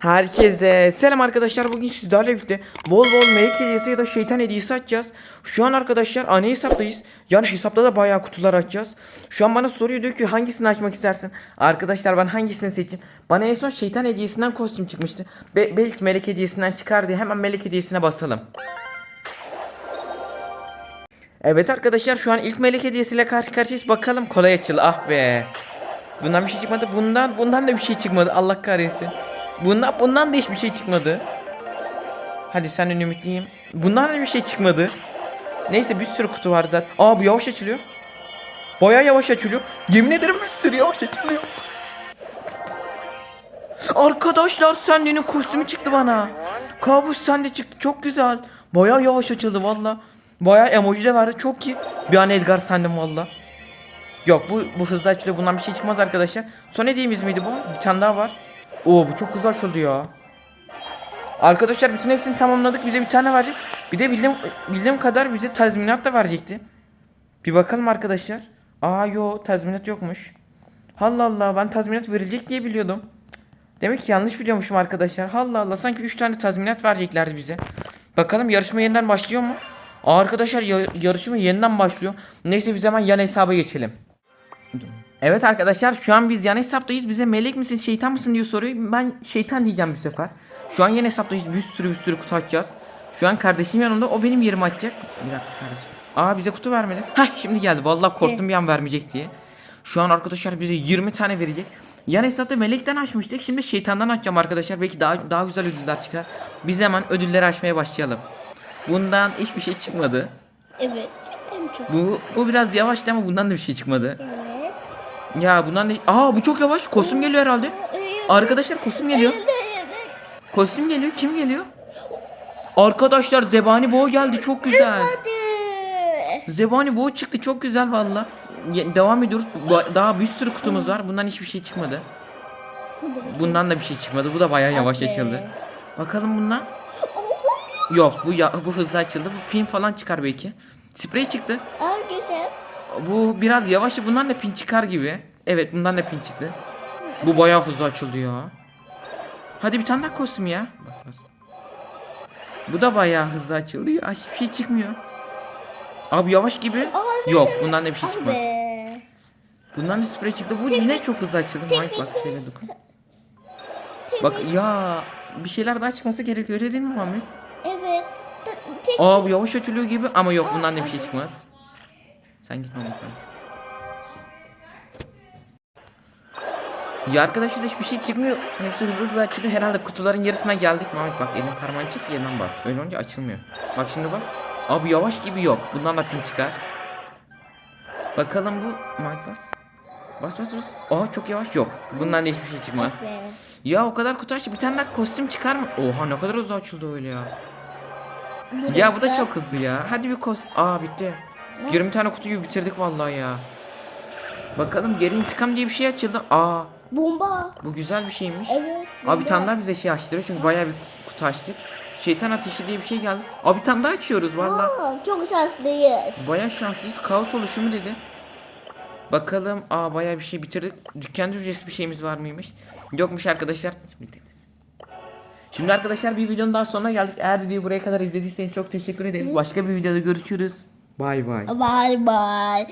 Herkese selam arkadaşlar bugün sizlerle birlikte bol bol melek hediyesi ya da şeytan hediyesi açacağız. Şu an arkadaşlar ana hesaptayız. Yani hesapta da bayağı kutular açacağız. Şu an bana soruyor diyor ki hangisini açmak istersin? Arkadaşlar ben hangisini seçeyim? Bana en son şeytan hediyesinden kostüm çıkmıştı. Be- belki melek hediyesinden çıkar diye hemen melek hediyesine basalım. Evet arkadaşlar şu an ilk melek hediyesiyle karşı karşıyayız. Bakalım kolay açıl. Ah be. Bundan bir şey çıkmadı. Bundan bundan da bir şey çıkmadı. Allah kahretsin. Bundan bundan da hiçbir şey çıkmadı. Hadi senden ümitliyim. Bundan da bir şey çıkmadı. Neyse bir sürü kutu var zaten. Aa bu yavaş açılıyor. Baya yavaş açılıyor. Yemin ederim bir sürü yavaş açılıyor. Arkadaşlar Sandy'nin kostümü çıktı bana. Kabus sende çıktı. Çok güzel. Baya yavaş açıldı valla. Baya emoji de verdi. Çok iyi. Bir an Edgar sandım valla. Yok bu bu hızlı açılıyor. Bundan bir şey çıkmaz arkadaşlar. Son hediyemiz miydi bu? Bir tane daha var. Oo bu çok hızlı açıldı ya. Arkadaşlar bütün hepsini tamamladık. Bize bir tane verecek. Bir de bildiğim, bildiğim kadar bize tazminat da verecekti. Bir bakalım arkadaşlar. Aa yo tazminat yokmuş. Allah Allah ben tazminat verilecek diye biliyordum. Demek ki yanlış biliyormuşum arkadaşlar. Allah Allah sanki 3 tane tazminat vereceklerdi bize. Bakalım yarışma yeniden başlıyor mu? Aa, arkadaşlar ya- yarışma yeniden başlıyor. Neyse biz hemen yan hesaba geçelim. Evet arkadaşlar şu an biz yan hesaptayız. Bize melek misin şeytan mısın diye soruyor. Ben şeytan diyeceğim bir sefer. Şu an yan hesaptayız. Bir sürü bir sürü kutu açacağız. Şu an kardeşim yanımda. O benim yerimi açacak. Bir dakika kardeşim. Aa bize kutu vermedi. Heh şimdi geldi. Vallahi korktum bir an vermeyecek diye. Şu an arkadaşlar bize 20 tane verecek. Yan hesapta melekten açmıştık. Şimdi şeytandan açacağım arkadaşlar. Belki daha daha güzel ödüller çıkar. Biz hemen ödülleri açmaya başlayalım. Bundan hiçbir şey çıkmadı. Evet. Bu bu biraz yavaştı ama bundan da bir şey çıkmadı. Evet. Ya bundan da... Aa bu çok yavaş. Kostüm geliyor herhalde. Arkadaşlar kostüm geliyor. Kostüm geliyor. Kim geliyor? Arkadaşlar Zebani Boğa geldi. Çok güzel. Zebani Boğa çıktı. Çok güzel valla. Devam ediyoruz. Daha bir sürü kutumuz var. Bundan hiçbir şey çıkmadı. Bundan da bir şey çıkmadı. Bu da bayağı yavaş açıldı. Bakalım bundan. Yok bu ya, bu hızlı açıldı. Bu pin falan çıkar belki. Sprey çıktı. Aa. Bu biraz yavaş. Bundan da pin çıkar gibi. Evet bundan da pin çıktı. Bu bayağı hızlı açıldı ya. Hadi bir tane daha kostüm ya. Bas, bas. Bu da bayağı hızlı açıldı ya. Hiçbir şey çıkmıyor. Abi yavaş gibi. Yok bundan da bir şey çıkmaz. be. Bundan da sprey çıktı. Bu yine çok hızlı açıldı. Mike bak şöyle dokun. Bak ya bir şeyler daha çıkması gerekiyor öyle değil mi Muhammed? Evet. Tek Aa bu yavaş açılıyor gibi ama yok bundan da bir şey çıkmaz. Sen git Muhammed. Ya arkadaşlar hiçbir şey çıkmıyor. Hepsi hızlı hızlı açılıyor. Herhalde kutuların yarısına geldik. Muhammed bak elin parmağını çek yeniden bas. Öyle olunca açılmıyor. Bak şimdi bas. Abi yavaş gibi yok. Bundan da pin çıkar. Bakalım bu Muhammed bas. Bas bas bas. Aa çok yavaş yok. Bundan da hiçbir şey çıkmaz. Ya o kadar kutu açtı. Bir tane daha kostüm çıkar mı? Oha ne kadar hızlı açıldı öyle ya. Ya bu da çok hızlı ya. Hadi bir kost... Aa bitti. 20 tane kutuyu bitirdik vallahi ya. Bakalım geri intikam diye bir şey açıldı. Aa Bomba. bu güzel bir şeymiş. Evet. Abi bir tane daha bize şey açtırıyor çünkü bayağı bir kutu açtık. Şeytan ateşi diye bir şey geldi. Abi bir tane daha açıyoruz vallahi. Aa, çok şanslıyız. Bayağı şanslıyız. Kaos oluşumu dedi. Bakalım. Aa bayağı bir şey bitirdik. Dükkanda ücretsiz bir şeyimiz var mıymış? Yokmuş arkadaşlar. Şimdi gidebiliriz. Şimdi arkadaşlar bir videonun daha sonuna geldik. Eğer videoyu buraya kadar izlediyseniz çok teşekkür ederiz. Başka bir videoda görüşürüz. Bye bye. Bye bye.